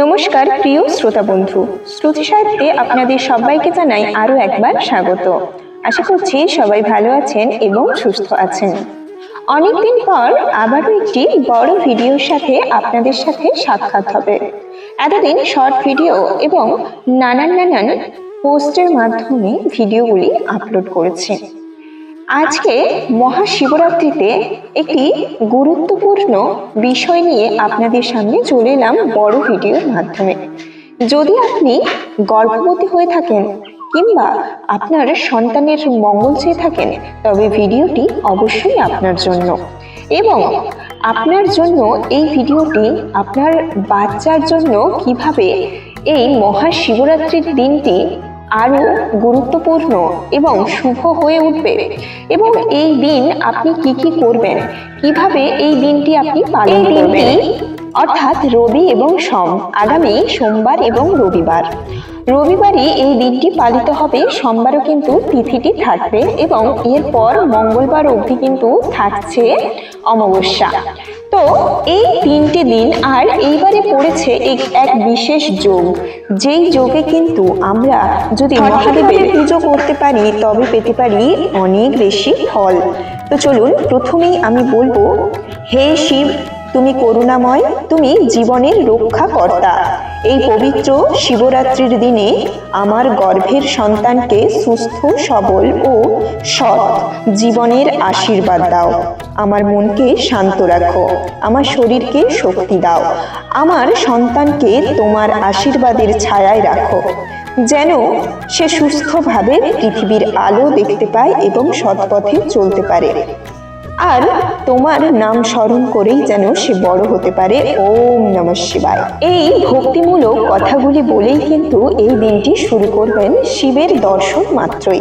নমস্কার, প্রিয় শ্রোতা বন্ধু। শ্রুতি সাহিত্যে আপনাদের সবাইকে জানাই আরও একবার স্বাগত। আশা করছি সবাই ভালো আছেন এবং সুস্থ আছেন। অনেকদিন পর আবারও একটি বড় ভিডিওর সাথে আপনাদের সাথে সাক্ষাৎ হবে। এতদিন শর্ট ভিডিও এবং নানান নানান পোস্টের মাধ্যমে ভিডিওগুলি আপলোড করেছি। আজকে মহাশিবরাত্রিতে একটি গুরুত্বপূর্ণ বিষয় নিয়ে আপনাদের সামনে চলে এলাম বড় ভিডিওর মাধ্যমে। যদি আপনি গর্ভবতী হয়ে থাকেন কিংবা আপনার সন্তানের মঙ্গল চেয়ে থাকেন, তবে ভিডিওটি অবশ্যই আপনার জন্য। এবং আপনার জন্য এই ভিডিওটি আপনার বাচ্চার জন্য কীভাবে এই মহাশিবরাত্রির দিনটি আরও গুরুত্বপূর্ণ এবং শুভ হয়ে উঠবে। এবং এই দিন আপনি কি কি করবেন? কীভাবে এই দিনটি আপনি পালন করবেন? অর্থাৎ রবি এবং সোম আগামী সোমবার এবং রবিবার। রবিবারই এই দিনটি পালিত হবে সোমবারও কিন্তু তিথিটি থাকবে এবং এরপর মঙ্গলবার অবধি কিন্তু থাকছে অমাবস্যা। তো এই তিনটি দিন আর এইবারে পড়েছে এক- এক বিশেষ যোগ। যেই যোগে কিন্তু আমরা যদি মহাদেবের পুজো করতে পারি তবে পেতে পারি অনেক বেশি ফল। তো চলুন প্রথমেই আমি বলব হে শিব তুমি করুণাময় তুমি জীবনের রক্ষাকর্তা। এই পবিত্র শিবরাত্রির দিনে আমার গর্ভের সন্তানকে সুস্থ, সবল ও সৎ জীবনের আশীর্বাদ দাও। আমার মনকে শান্ত রাখো, আমার শরীরকে শক্তি দাও, আমার সন্তানকে তোমার আশীর্বাদের ছায়ায় রাখো, যেন সে সুস্থভাবে পৃথিবীর আলো দেখতে পায় এবং সৎপথে চলতে পারে। আর তোমার নাম স্মরণ করেই যেন সে বড় হতে পারে। ওম নম শিবায়। এই ভক্তিমূলক কথাগুলি বলেই কিন্তু এই দিনটি শুরু করবেন শিবের দর্শন মাত্রই।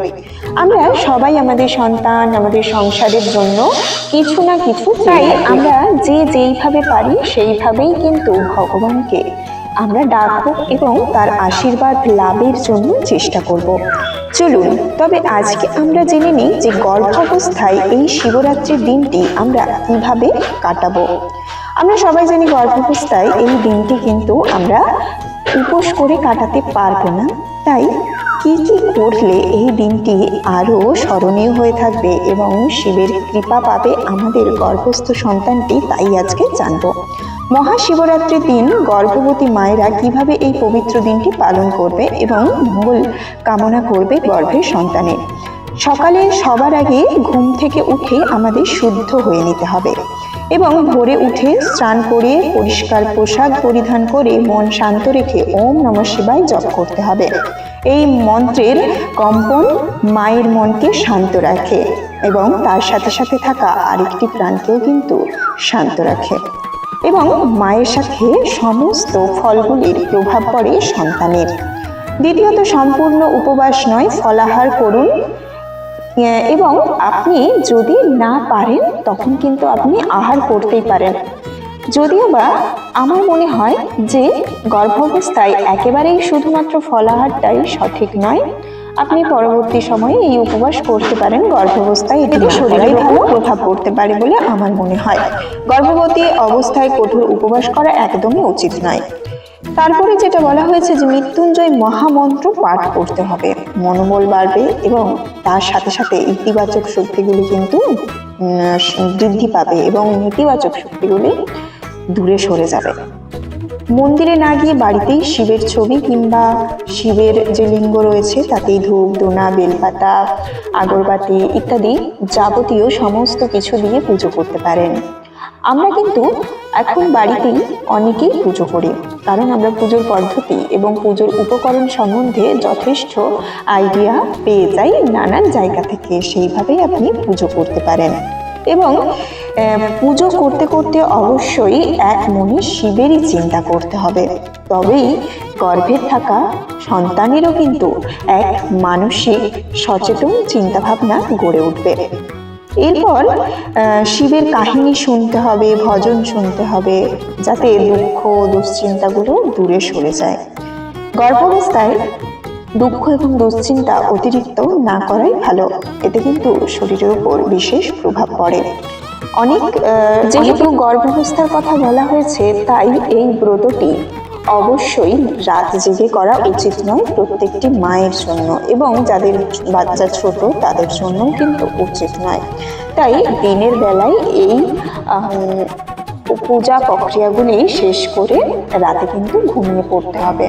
আমরা সবাই আমাদের সন্তান, আমাদের সংসারের জন্য কিছু না কিছু চাই। আমরা যে যেইভাবে পারি সেইভাবেই কিন্তু ভগবানকে আমরা ডাকবো এবং তার আশীর্বাদ লাভের জন্য চেষ্টা করব। চলুন, তবে আজকে আমরা জেনে নিই যে গর্ভাবস্থায় এই শিবরাত্রির দিনটি আমরা কীভাবে কাটাবো। আমরা সবাই জানি গর্ভাবস্থায় এই দিনটি কিন্তু আমরা উপোস করে কাটাতে পারব না। তাই কি কি করলে এই দিনটি আরও স্মরণীয় হয়ে থাকবে এবং শিবের কৃপা পাবে আমাদের গর্ভস্থ সন্তানটি, তাই আজকে জানব। মহাশিবরাত্রির দিন গর্ভবতী মায়েরা কীভাবে এই পবিত্র দিনটি পালন করবে এবং মঙ্গল কামনা করবে গর্ভের সন্তানের? সকালে সবার আগে ঘুম থেকে উঠে আমাদের শুদ্ধ হয়ে নিতে হবে এবং ভোরে উঠে স্নান করে পরিষ্কার পোশাক পরিধান করে মন শান্ত রেখে ওম নম শিবায় জপ করতে হবে। এই মন্ত্রের কম্পন মায়ের মনকে শান্ত রাখে এবং তার সাথে সাথে থাকা আরেকটি প্রাণকেও কিন্তু শান্ত রাখে। এবং মায়ের সাথে সমস্ত ফলগুলির প্রভাব পড়ে সন্তানের। দ্বিতীয়ত, সম্পূর্ণ উপবাস নয়, ফলাহার করুন। এবং আপনি যদি না পারেন, তখন কিন্তু আপনি আহার করতেই পারেন। যদিও বা আমার মনে হয় যে গর্ভাবস্থায় একেবারেই শুধুমাত্র ফলাহারটাই সঠিক নয় আপনি পরবর্তী সময়ে এই উপবাস করতে পারেন। গর্ভাবস্থায় এতে শরীরে ভালো প্রভাব পড়তে পারে বলে আমার মনে হয়। গর্ভবতী অবস্থায় কঠোর উপবাস করা একদমই উচিত নয়। তারপরে যেটা বলা হয়েছে যে মৃত্যুঞ্জয় মহামন্ত্র পাঠ করতে হবে। মনোবল বাড়বে এবং তার সাথে সাথে ইতিবাচক শক্তিগুলি কিন্তু বৃদ্ধি পাবে এবং নেতিবাচক শক্তিগুলি দূরে সরে যাবে। মন্দিরে না গিয়ে বাড়িতেই শিবের ছবি কিংবা শিবের যে লিঙ্গ রয়েছে, তাতেই ধূপ, দোনা, বেলপাতা, আগরবাতি ইত্যাদি যাবতীয় সমস্ত কিছু দিয়ে পুজো করতে পারেন। আমরা কিন্তু এখন বাড়িতেই অনেকেই পুজো করি, কারণ আমরা পুজোর পদ্ধতি এবং পুজোর উপকরণ সম্বন্ধে যথেষ্ট আইডিয়া পেয়ে যাই নানান জায়গা থেকে। সেইভাবেই আপনি পুজো করতে পারেন। এবং পুজো করতে করতে অবশ্যই এক মনে শিবেরই চিন্তা করতে হবে। তবেই গর্ভে থাকা সন্তানেরও কিন্তু এক মানসিক সচেতন চিন্তাভাবনা গড়ে উঠবে। এরপর শিবের কাহিনী শুনতে হবে, ভজন শুনতে হবে, যাতে দুঃখ, দুশ্চিন্তাগুলো দূরে সরে যায়। গর্ভাবস্থায় দুঃখ এবং দুশ্চিন্তা অতিরিক্ত না করাই ভালো। এতে কিন্তু শরীরের উপর বিশেষ প্রভাব পড়ে। অনেক যেহেতু গর্ভাবস্থার কথা বলা হয়েছে তাই এই ব্রতটি অবশ্যই রাত জেগে করা উচিত নয় প্রত্যেকটি মায়ের জন্য এবং যাদের বাচ্চা ছোট তাদের জন্য কিন্তু উচিত নয়। তাই দিনের বেলায় এই পূজা প্রক্রিয়াগুলি শেষ করে রাতে কিন্তু ঘুমিয়ে পড়তে হবে।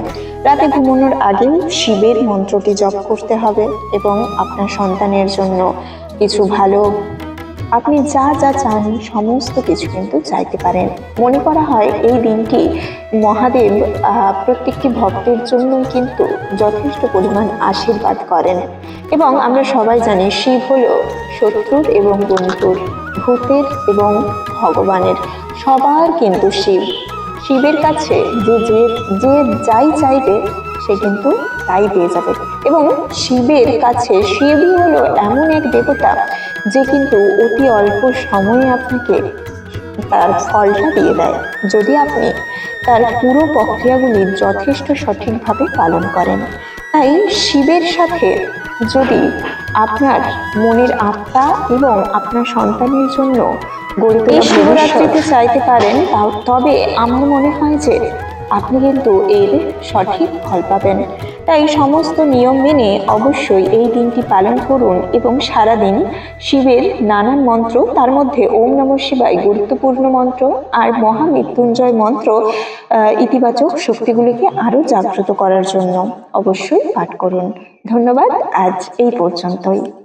রাতে ঘুমানোর আগে শিবের মন্ত্রটি জপ করতে হবে এবং আপনার সন্তানের জন্য কিছু ভালো, আপনি যা যা চান সমস্ত কিছু কিন্তু চাইতে পারেন। মনে করা হয় এই দিনটি মহাদেব প্রত্যেকটি ভক্তের জন্য কিন্তু যথেষ্ট পরিমাণ আশীর্বাদ করেন। এবং আমরা সবাই জানি শিব হল শত্রুর এবং বন্ধুর ভূতের এবং ভগবানের। সবার কিন্তু শিব। শিবের কাছে যে যে যে যাই চাইবে, সে কিন্তু তাই পেয়ে যাবে। এবং শিবের কাছে শিবই হলো এমন এক দেবতা যে কিন্তু অতি অল্প সময়ে আপনাকে তার ফলটা দিয়ে দেয়। যদি আপনি তার পুরো প্রক্রিয়াগুলি যথেষ্ট সঠিকভাবে পালন করেন, তাই শিবের সাথে যদি আপনার মনের আত্মা এবং আপনার সন্তানের জন্য এই শিবরাত্রিতে চাইতে পারেন তাও- তবে আমার মনে হয় যে আপনি কিন্তু এর সঠিক ফল পাবেন। তাই সমস্ত নিয়ম মেনে অবশ্যই এই দিনটি পালন করুন এবং সারাদিন শিবের নানান মন্ত্র তার মধ্যে ওম নম শিবায় গুরুত্বপূর্ণ মন্ত্র আর মহামৃত্যুঞ্জয় মন্ত্র ইতিবাচক শক্তিগুলিকে আরও জাগ্রত করার জন্য অবশ্যই পাঠ করুন। ধন্যবাদ আজ এই পর্যন্তই।